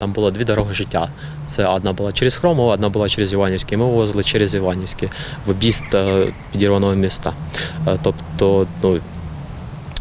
Там було дві дороги життя. Це одна була через Хромово, одна була через Іванівське. Ми вивозили через Іванівське в об'їзд е, підірваного міста. Е, Тобто, ну.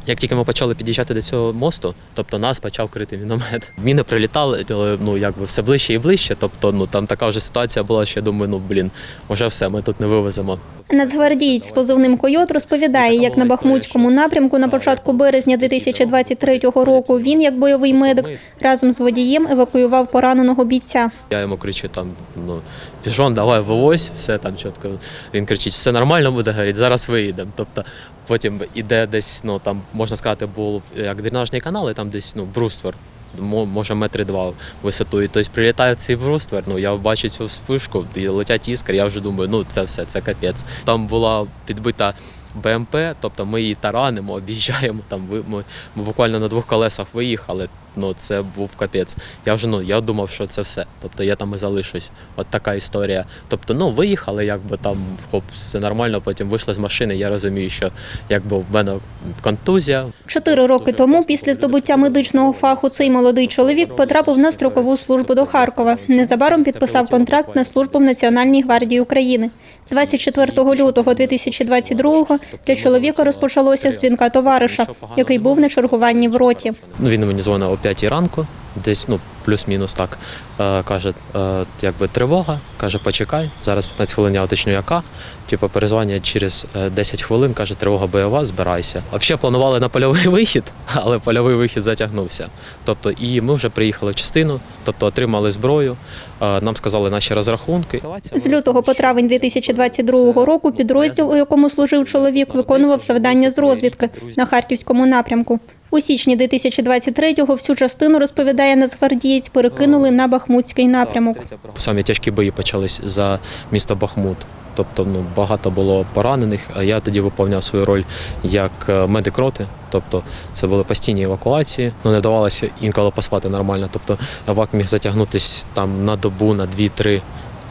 Як тільки ми почали під'їжджати до цього мосту, тобто нас почав крити міномет. Міни прилітали, ну якби все ближче і ближче. Тобто, ну там така вже ситуація була, що я думаю, ну блін, вже все, ми тут не вивеземо. Нацгвардієць з позивним Койот розповідає, як на Бахмутському напрямку на початку березня 2023 року він, як бойовий медик, разом з водієм евакуював пораненого бійця. Я йому кричу там, ну, піжон, давай вивозь, все там чітко. Він кричить, все нормально буде, говорить, зараз виїдемо. Тобто потім іде десь, ну там можна сказати, був як дренажний канал, і там десь ну, бруствер. Може метри два висотою. Тобто прилітає цей бруствер, ну я бачу цю вспишку, і летять іскри, я вже думаю, ну це все, це капець. Там була підбита БМП, тобто ми її таранимо, об'їжджаємо. Там ми, ми буквально на двох колесах виїхали. Ну це був капець. Я вже ну я думав, що це все. Тобто я там і залишусь. От така історія. Тобто, ну виїхали, якби там хоп, все нормально. Потім вийшли з машини. Я розумію, що якби в мене контузія. Чотири роки тому, після здобуття медичного фаху, цей молодий чоловік потрапив на строкову службу до Харкова. Незабаром підписав контракт на службу в Національній гвардії України. 24 лютого 2022-го для чоловіка розпочалося з дзвінка товариша, який був на чергуванні в роті. Ну він мені дзвонив о 5 ранку, десь ну плюс-мінус так. Е, каже, е, якби тривога, каже, почекай, зараз 15 хвилин я уточню, яка. Типу, перезвонять через е, 10 хвилин, каже, тривога бойова, збирайся. Взагалі планували на польовий вихід, але польовий вихід затягнувся. Тобто, і ми вже приїхали в частину, тобто отримали зброю. е, Нам сказали наші розрахунки. З лютого по травень 2022 року підрозділ, у якому служив чоловік, виконував завдання з розвідки на харківському напрямку. У січні 2023-го всю частину розповідає нацгвардієць, перекинули на Бахмутський напрямок. Самі тяжкі бої почались за місто Бахмут. Тобто ну, багато було поранених. А я тоді виповняв свою роль як е, медик роти. Тобто це були постійні евакуації. Ну не давалося інколи поспати нормально. Тобто евак міг затягнутися там на добу, на дві-три.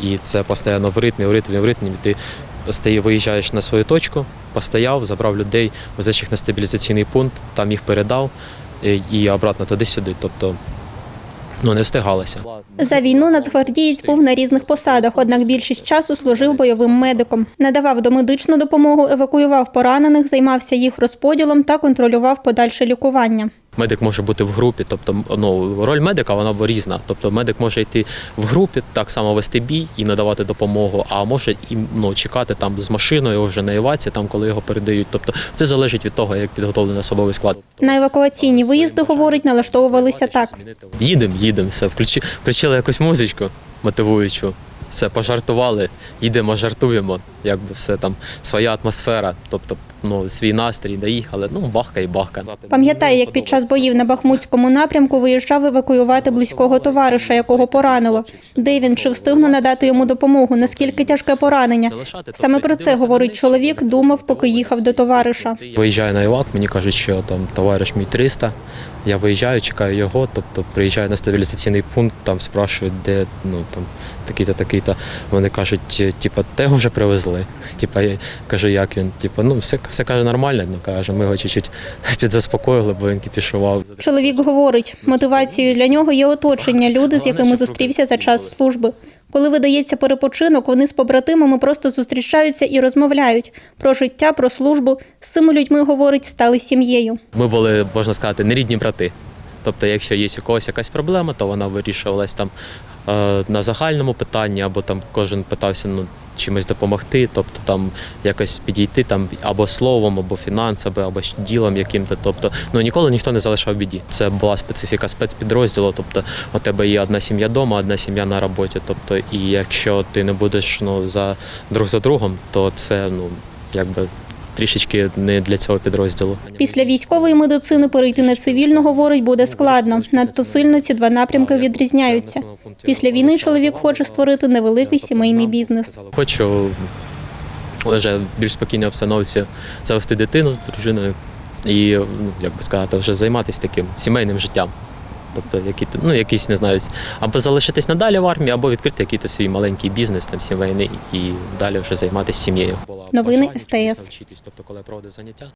І це постійно в ритмі, в ритмі, в ритмі. Ти стає, виїжджаєш на свою точку, постояв, забрав людей, везеш їх на стабілізаційний пункт, там їх передав і, обратно туди-сюди. Тобто ну, не встигалося. За війну нацгвардієць був на різних посадах, однак більшість часу служив бойовим медиком. Надавав домедичну допомогу, евакуював поранених, займався їх розподілом та контролював подальше лікування. Медик може бути в групі, тобто ну, роль медика вона різна. Тобто медик може йти в групі, так само вести бій і надавати допомогу, а може і ну, чекати там з машиною вже на еваці, там коли його передають. Тобто це залежить від того, як підготовлений особовий склад. На евакуаційні виїзди, говорить, налаштовувалися так. Їдемо, їдемо, все, включи, включили якусь музичку мотивуючу. Все, пожартували, їдемо, жартуємо, якби все там своя атмосфера, тобто ну, свій настрій, доїхали, ну бахка і бахка. Пам'ятає, як під час боїв на Бахмутському напрямку виїжджав евакуювати близького товариша, якого поранило. Де він чи встигну надати йому допомогу? Наскільки тяжке поранення? Саме про це говорить чоловік. Думав, поки їхав до товариша. Виїжджаю на івак, мені кажуть, що там товариш мій 300. Я виїжджаю, чекаю його, тобто приїжджаю на стабілізаційний пункт, там спрашують, де ну там такий-то, такий-то. Вони кажуть, типа, те вже привезли. Типа, я кажу, як він? Типа, ну все, все каже нормально. Ну каже, ми його чуть-чуть підзаспокоїли, бо він кіпішував. Чоловік говорить, мотивацією для нього є оточення, люди, з якими зустрівся за час служби. Коли видається перепочинок, вони з побратимами просто зустрічаються і розмовляють про життя, про службу. З цими людьми говорить, стали сім'єю. Ми були, можна сказати, нерідні брати. Тобто, якщо є у когось якась проблема, то вона вирішувалась там е, на загальному питанні, або там кожен питався ну, чимось допомогти, тобто там якось підійти там або словом, або фінансами, або ділом яким-то. Тобто, ну ніколи ніхто не залишав біді. Це була специфіка спецпідрозділу. Тобто, у тебе є одна сім'я вдома, одна сім'я на роботі. Тобто, і якщо ти не будеш ну, за друг за другом, то це ну якби трішечки не для цього підрозділу. Після військової медицини перейти на цивільну, говорить, буде складно. Надто сильно ці два напрямки відрізняються. Після війни чоловік хоче створити невеликий сімейний бізнес. Хочу вже в більш спокійній обстановці завести дитину з дружиною і, ну, як би сказати, вже займатися таким сімейним життям. Тобто, які, ну, якісь не знаю, або залишитись надалі в армії, або відкрити якийсь свій маленький бізнес там сімейний і далі вже займатися сім'єю. Новини СТС. Тобто, коли проводив заняття,